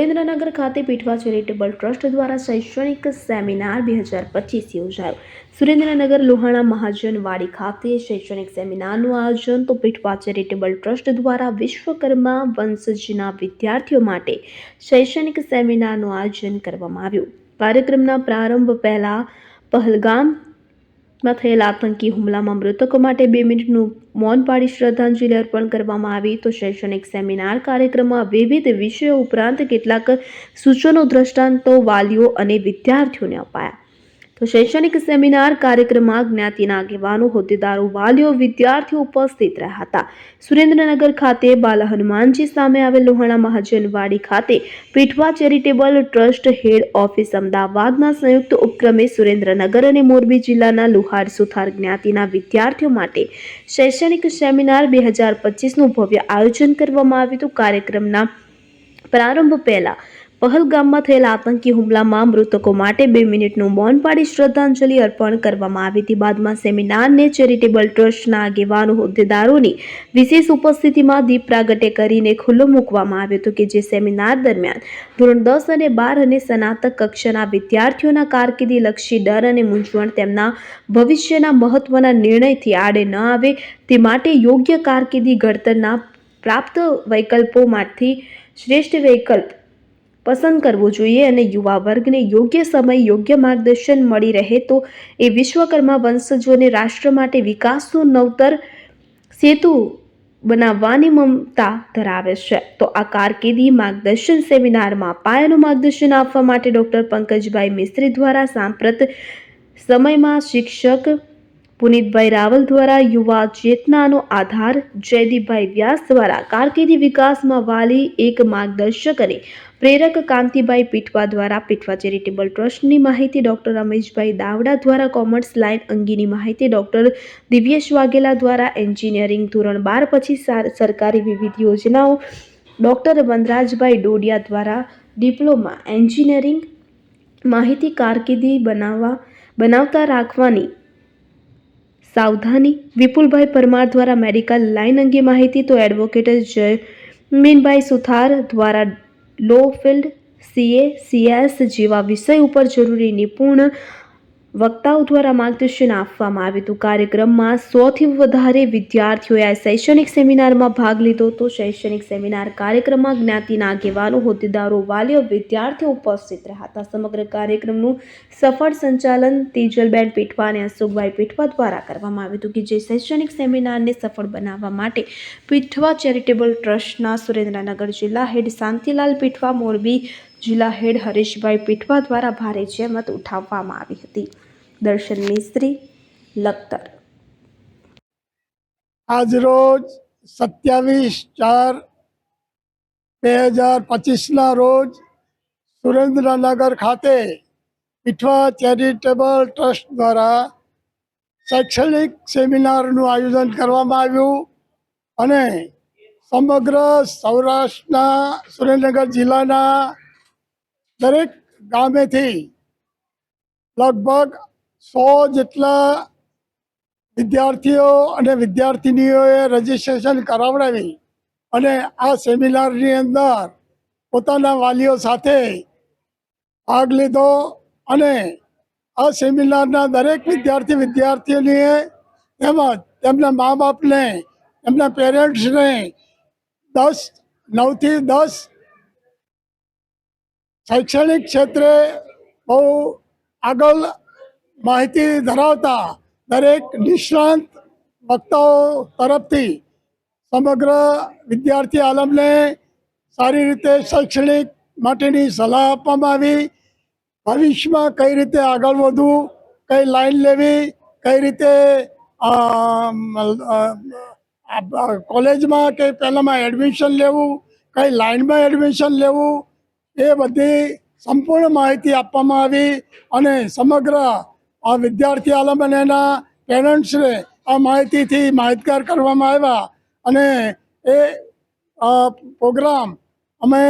સુરેન્દ્રનગર ખાતે Pithva charitable trust દ્વારા શૈક્ષણિક સેમિનાર બે હજાર પચીસ યોજાયો. સુરેન્દ્રનગર લોહાણા મહાજનવાડી ખાતે શૈક્ષણિક સેમિનારનું આયોજન તો પીઠવા ચેરિટેબલ ટ્રસ્ટ દ્વારા વિશ્વકર્મા વંશજના વિદ્યાર્થીઓ માટે શૈક્ષણિક સેમિનારનું આયોજન કરવામાં આવ્યું. કાર્યક્રમના પ્રારંભ પહેલાં પહલગામ માં થયેલા આતંકી હુમલામાં મૃતકો માટે બે મિનિટનું મૌન પાડી શ્રદ્ધાંજલિ અર્પણ કરવામાં આવી. તો શૈક્ષણિક સેમિનાર કાર્યક્રમમાં વિવિધ વિષયો ઉપરાંત કેટલાક સૂચનો, દ્રષ્ટાંતો, વાલીઓ અને વિદ્યાર્થીઓને અપાયા. તો શૈક્ષણિક સેમિનાર કાર્યક્રમમાં જ્ઞાતિના આગેવાનો હોદ્દેદારો, વાલીઓ, વિદ્યાર્થીઓ ઉપસ્થિત રહ્યા હતા સુરેન્દ્રનગર ખાતે બાલ હનુમાનજી સામે આવેલ લોહાણા મહાજનવાડી ખાતે Pithva charitable trust head office અમદાવાદના સંયુક્ત ઉપક્રમે સુરેન્દ્રનગર અને મોરબી જિલ્લાના લુહાર સુથાર જ્ઞાતિના વિદ્યાર્થીઓ માટે શૈક્ષણિક સેમિનાર બે હજાર પચીસનું ભવ્ય આયોજન કરવામાં આવ્યું હતું. કાર્યક્રમના પ્રારંભ પહેલા પહલગામમાં થયેલા આતંકી હુમલામાં મૃતકો માટે બે મિનિટનું મૌન પાડી શ્રદ્ધાંજલિ અર્પણ કરવામાં આવી હતી. બાદમાં સેમિનારને ચેરિટેબલ ટ્રસ્ટના આગેવાનો, હોદ્દેદારોની વિશેષ ઉપસ્થિતિમાં દીપ પ્રાગટ્ય કરીને ખુલ્લો મૂકવામાં આવ્યો હતો કે જે સેમિનાર દરમિયાન ધોરણ દસ અને બાર અને સ્નાતક કક્ષાના વિદ્યાર્થીઓના કારકિર્દી લક્ષી ડર અને મૂંઝવણ તેમના ભવિષ્યના મહત્વના નિર્ણયથી આડે ન આવે, તે માટે યોગ્ય કારકિર્દી ઘડતરના પ્રાપ્ત વૈકલ્પોમાંથી શ્રેષ્ઠ વૈકલ્પ પસંદ કરવું જોઈએ અને યુવા વર્ગને યોગ્ય સમય, યોગ્ય માર્ગદર્શન મળી રહે તો એ વિશ્વકર્મા વંશજોને રાષ્ટ્ર માટે વિકાસનું નવતર સેતુ બનાવવાની મમતા ધરાવે છે. તો આ કારકિર્દી માર્ગદર્શન સેમિનારમાં પાયાનું માર્ગદર્શન આપવા માટે ડૉક્ટર પંકજભાઈ મિસ્ત્રી દ્વારા સાંપ્રત સમયમાં શિક્ષક પુનિતભાઈ રાવલ દ્વારા યુવા ચેતનાનો આધાર, જયદીપભાઈ વ્યાસ દ્વારા કારકિર્દી વિકાસમાં વાલી એક માર્ગદર્શક અને પ્રેરક કાંતિભાઈ પીઠવા દ્વારા પીઠવા ચેરિટેબલ ટ્રસ્ટની માહિતી ડૉક્ટર રમેશભાઈ દાવડા દ્વારા કોમર્સ લાઇન અંગેની માહિતી ડૉક્ટર દિવ્યેશ વાઘેલા દ્વારા એન્જિનિયરિંગ ધોરણ બાર પછી સાર- સરકારી વિવિધ યોજનાઓ ડૉક્ટર વનરાજભાઈ ડોડિયા દ્વારા ડિપ્લોમા એન્જિનિયરિંગ માહિતી કારકિર્દી બનાવવા, બનાવતા રાખવાની સાવધાની વિપુલભાઈ પરમાર દ્વારા મેડિકલ લાઇન અંગે માહિતી તો એડવોકેટ જયમીનભાઈ સુથાર દ્વારા લો ફિલ્ડ સીએ સીએસ જેવા વિષય ઉપર જરૂરી નિપુણ વક્તાઓ દ્વારા માર્ગદર્શન આપવામાં આવ્યું હતું. કાર્યક્રમમાં સોથી વધારે વિદ્યાર્થીઓએ આ શૈક્ષણિક સેમિનારમાં ભાગ લીધો હતો. શૈક્ષણિક સેમિનાર કાર્યક્રમમાં જ્ઞાતિના આગેવાનો, હોદ્દેદારો, વાલીઓ, વિદ્યાર્થીઓ ઉપસ્થિત રહ્યા હતા સમગ્ર કાર્યક્રમનું સફળ સંચાલન તેજલબેન પીઠવા અને અશોકભાઈ પીઠવા દ્વારા કરવામાં આવ્યું હતું કે જે શૈક્ષણિક સેમિનારને સફળ બનાવવા માટે પીઠવા ચેરિટેબલ ટ્રસ્ટના સુરેન્દ્રનગર જિલ્લા હેડ શાંતિલાલ પીઠવા, મોરબી જિલ્લા હેડ હરીશભાઈ પીઠવા દ્વારા ભારે જહેમત ઉઠાવવામાં આવી હતી. દર્શન મિસ્ત્રી લખતર. આજરોજ સત્યાવીસ ચાર બે હજાર પચીસના રોજ સુરેન્દ્રનગર ખાતે પીઠવા ચેરિટેબલ ટ્રસ્ટ દ્વારા શૈક્ષણિક સેમિનારનું આયોજન કરવામાં આવ્યું અને સમગ્ર સૌરાષ્ટ્રના સુરેન્દ્રનગર જિલ્લાના દરેક ગામેથી લગભગ સો જેટલા વિદ્યાર્થીઓ અને વિદ્યાર્થિનીઓએ રજીસ્ટ્રેશન કરાવડાવી અને આ સેમિનારની અંદર પોતાના વાલીઓ સાથે ભાગ લીધો અને આ સેમિનારના દરેક વિદ્યાર્થી વિદ્યાર્થીઓને તેમજ તેમના મા બાપને એમના પેરેન્ટ્સને દસ, નવથી દસ શૈક્ષણિક ક્ષેત્રે બહુ આગળ માહિતી ધરાવતા દરેક નિષ્ણાંત વક્તાઓ તરફથી સમગ્ર વિદ્યાર્થી આલમને સારી રીતે શૈક્ષણિક માટેની સલાહ આપવામાં આવી. ભવિષ્યમાં કઈ રીતે આગળ વધવું, કઈ લાઈન લેવી, કઈ રીતે કોલેજમાં કે પહેલાંમાં એડમિશન લેવું, કઈ લાઈનમાં એડમિશન લેવું એ બધી સંપૂર્ણ માહિતી આપવામાં આવી અને સમગ્ર આ વિદ્યાર્થી આલમ અને એના પેરેન્ટ્સને આ માહિતીથી માહિતગાર કરવામાં આવ્યા. અને એ પ્રોગ્રામ અમે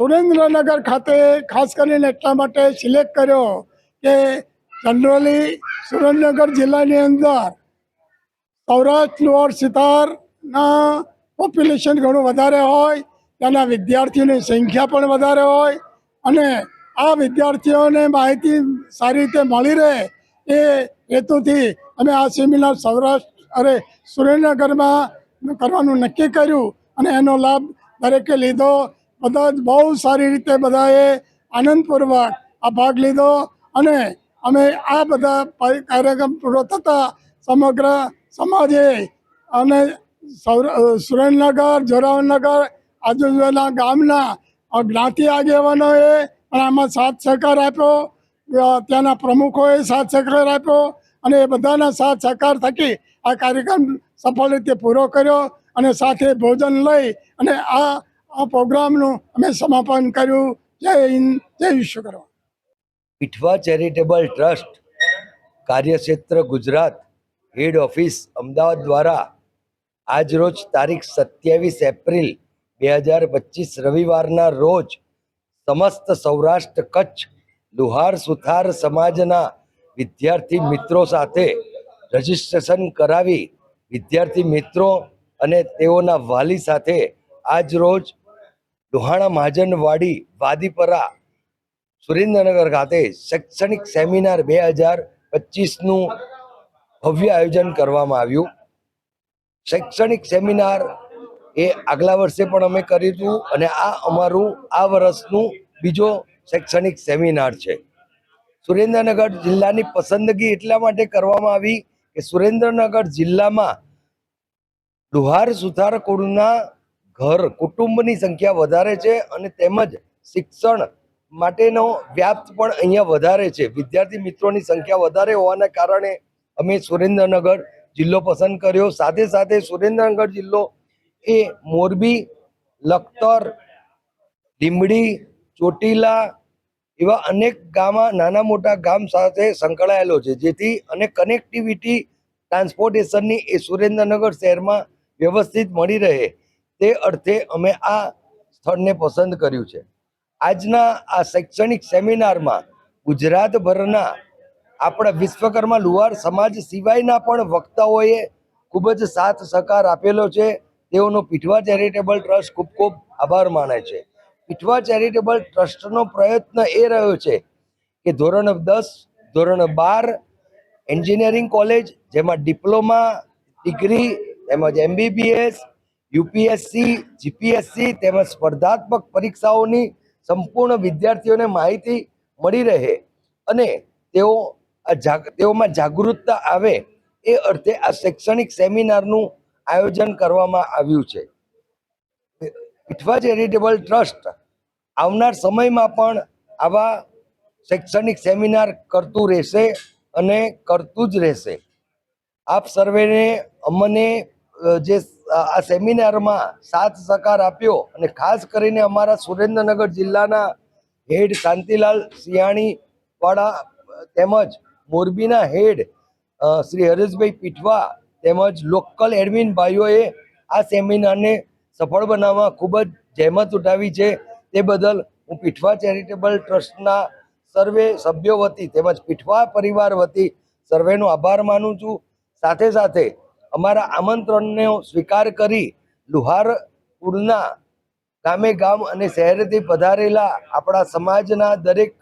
સુરેન્દ્રનગર ખાતે ખાસ કરીને એટલા માટે સિલેક્ટ કર્યો કે જનરલી સુરેન્દ્રનગર જિલ્લાની અંદર સૌરાષ્ટ્ર લોઅર સિતારના પોપ્યુલેશન ઘણું વધારે હોય ત્યાંના વિદ્યાર્થીઓની સંખ્યા પણ વધારે હોય અને આ વિદ્યાર્થીઓને માહિતી સારી રીતે મળી રહે એ હેતુથી અમે આ સેમિનાર સૌરાષ્ટ્ર અરે સુરેન્દ્રનગરમાં કરવાનું નક્કી કર્યું અને એનો લાભ દરેકે લીધો. બધા જ બહુ સારી રીતે બધાએ આનંદપૂર્વક આ ભાગ લીધો અને અમે આ બધા કાર્યક્રમ પૂરો થતાં સમગ્ર સમાજે અને સૌર- સુરેન્દ્રનગર, જોરાવરનગર આજુબાજુના ગામના જ્ઞાતિ આગેવાનોએ પણ આમાં સાથ સહકાર આપ્યો. ત્યાંના પ્રમુખોએ સાથ સહકાર આપ્યો અને એ બધાના સાથ સહકાર થકી આ કાર્યક્રમ સફળ રીતે પૂરો કર્યો અને સાથે ભોજન લઈ અને આ આ પ્રોગ્રામનું અમે સમાપન કર્યું. જય હિન્દ, જય વિશ્વકર્મા પીઠવા ચેરિટેબલ ટ્રસ્ટ કાર્યક્ષેત્ર ગુજરાત હેડ ઓફિસ અમદાવાદ દ્વારા આજરોજ તારીખ સત્યાવીસ એપ્રિલ બે હજાર પચીસ રવિવારના રોજ સમસ્ત સૌરાષ્ટ્ર કચ્છ લુહાર સુથાર સમાજના વિદ્યાર્થી મિત્રો સાથે રજીસ્ટ્રેશન કરાવી વિદ્યાર્થી મિત્રો અને તેઓના વાલી સાથે આજ રોજ લુહાણા મહાજનવાડી વાદીપરા સુરેન્દ્રનગર ખાતે શૈક્ષણિક સેમિનાર બે હજાર પચીસનું ભવ્ય આયોજન કરવામાં આવ્યું. શૈક્ષણિક સેમિનાર એ આગલા વર્ષે પણ અમે કર્યું હતું અને આ અમારું આ વર્ષનું બીજો શૈક્ષણિક સેમિનાર છે. સુરેન્દ્રનગર જિલ્લાની પસંદગી એટલા માટે કરવામાં આવી કે સુરેન્દ્રનગર જિલ્લામાં લુહાર સુથાર કુળના ઘર કુટુંબની સંખ્યા વધારે છે અને તેમજ શિક્ષણ માટેનો વ્યાપ્ત પણ અહીંયા વધારે છે. વિદ્યાર્થી મિત્રોની સંખ્યા વધારે હોવાના કારણે અમે સુરેન્દ્રનગર જિલ્લો પસંદ કર્યો. સાથે સાથે સુરેન્દ્રનગર જિલ્લો એ મોરબી, લખતર લીમડી ચોટીલા એવા અનેક ગામા, નાના મોટા ગામ સાથે સંકળાયેલો છે. જેથી અને કનેક્ટિવિટી ટ્રાન્સપોર્ટેશનની એ સુરેન્દ્રનગર શહેરમાં વ્યવસ્થિત મળી રહે તે અર્થે અમે આ સ્થળને પસંદ કર્યું છે. આજના આ શૈક્ષણિક સેમિનારમાં ગુજરાતભરના આપણા વિશ્વકર્મા લુહાર સમાજ સિવાયના પણ વક્તાઓએ ખૂબ જ સાથ સહકાર આપેલો છે. તેઓનો પીઠવા ચેરિટેબલ ટ્રસ્ટ ખૂબ ખૂબ આભાર માને છે. પીઠવા ચેરિટેબલ ટ્રસ્ટનો પ્રયત્ન એ રહ્યો છે કે ધોરણ દસ, ધોરણ બાર એન્જિનિયરિંગ કોલેજ, જેમાં ડિપ્લોમા, ડિગ્રી, તેમજ એમબીબીએસ, યુપીએસસી, જીપીએસસી તેમજ સ્પર્ધાત્મક પરીક્ષાઓની સંપૂર્ણ વિદ્યાર્થીઓને માહિતી મળી રહે અને તેઓ તેઓમાં જાગૃતતા આવે એ અર્થે આ શૈક્ષણિક સેમિનારનું આયોજન કરવામાં આવ્યું છે. પીઠવા ચેરિટેબલ ટ્રસ્ટ આવનાર સમયમાં પણ આવા શૈક્ષણિક સેમિનાર કરતું રહેશે અને કરતું જ રહેશે. આપ સર્વેને, અમને જે આ સેમિનારમાં સાથ સહકાર આપ્યો અને ખાસ કરીને અમારા સુરેન્દ્રનગર જિલ્લાના હેડ શાંતિલાલ સિયાણીવાળા તેમજ મોરબીના હેડ શ્રી હરેશભાઈ પીઠવા તેમજ લોકલ એડમિન ભાઈઓએ આ સેમિનારને સફળ બનાવવા ખૂબ જ જહેમત ઉઠાવી છે. તે બદલ હું પીઠવા ચેરિટેબલ ટ્રસ્ટના સર્વે સભ્યો વતી તેમજ પીઠવા પરિવાર વતી સર્વેનો આભાર માનું છું. સાથે સાથે અમારા આમંત્રણનો સ્વીકાર કરી લુહાર કુળના ગામે ગામ અને શહેરેથી પધારેલા આપણા સમાજના દરેક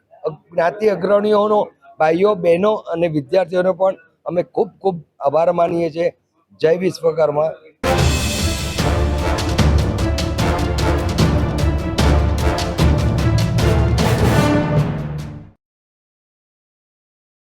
જ્ઞાતિ અગ્રણીઓનો, ભાઈઓ, બહેનો અને વિદ્યાર્થીઓનો પણ અમે ખૂબ ખૂબ આભાર માનીએ છીએ. જય વિશ્વકર્મા